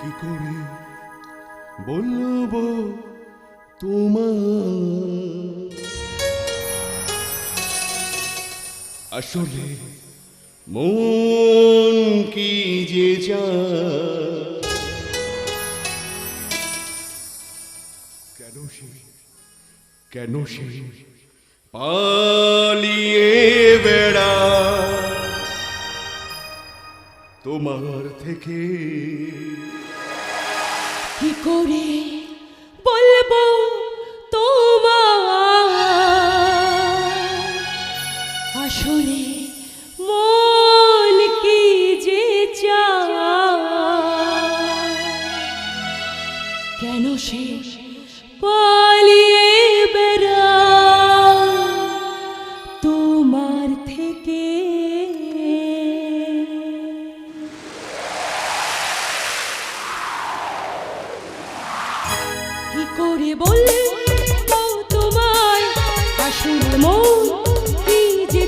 কি করে বলব তোমার? আসলে মন কি যে কেন সে কেন সে পালিয়ে বেড়া তোমার থেকে করে বলব তোমার। আসলে মন কি যে কেন শেষ পালিয়ে করে তোমায় আসলে মন কি যে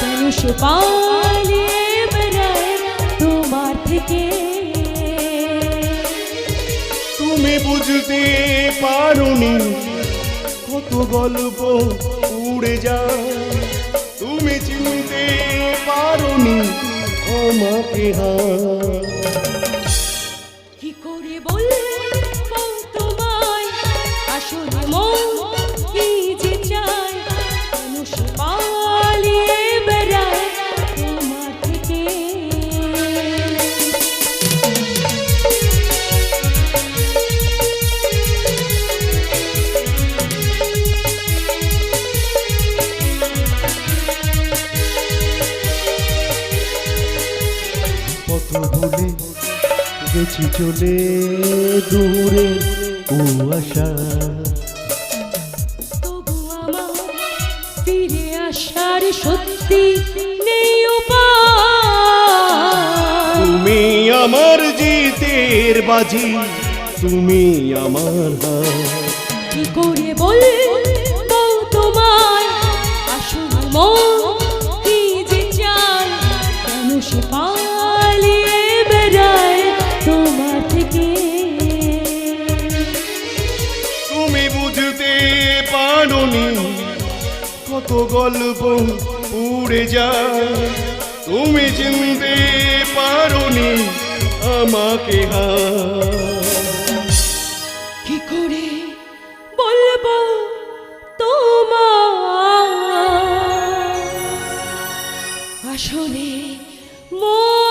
কেন সে পালিয়ে বেড়ায় তোমার থেকে? তুমি বুঝতে পারোনি কত গল্প উড়ে যায়। তুমি চিনতে পারোনি আমাকে হার। কি করে বলব ভুলে গেছি চলে দূরে ও আশা তবু আমার ফিরে আসার সত্যি নেই তুমি আমার জিতের বাজি তুমি আমার কি করে বলব তোমায়? আসলে মন পারোনি কত গল্প উড়ে যায়। তুমি চিনতে পারোনি আমাকে হার। কি করে বলব তোমার আসলে মন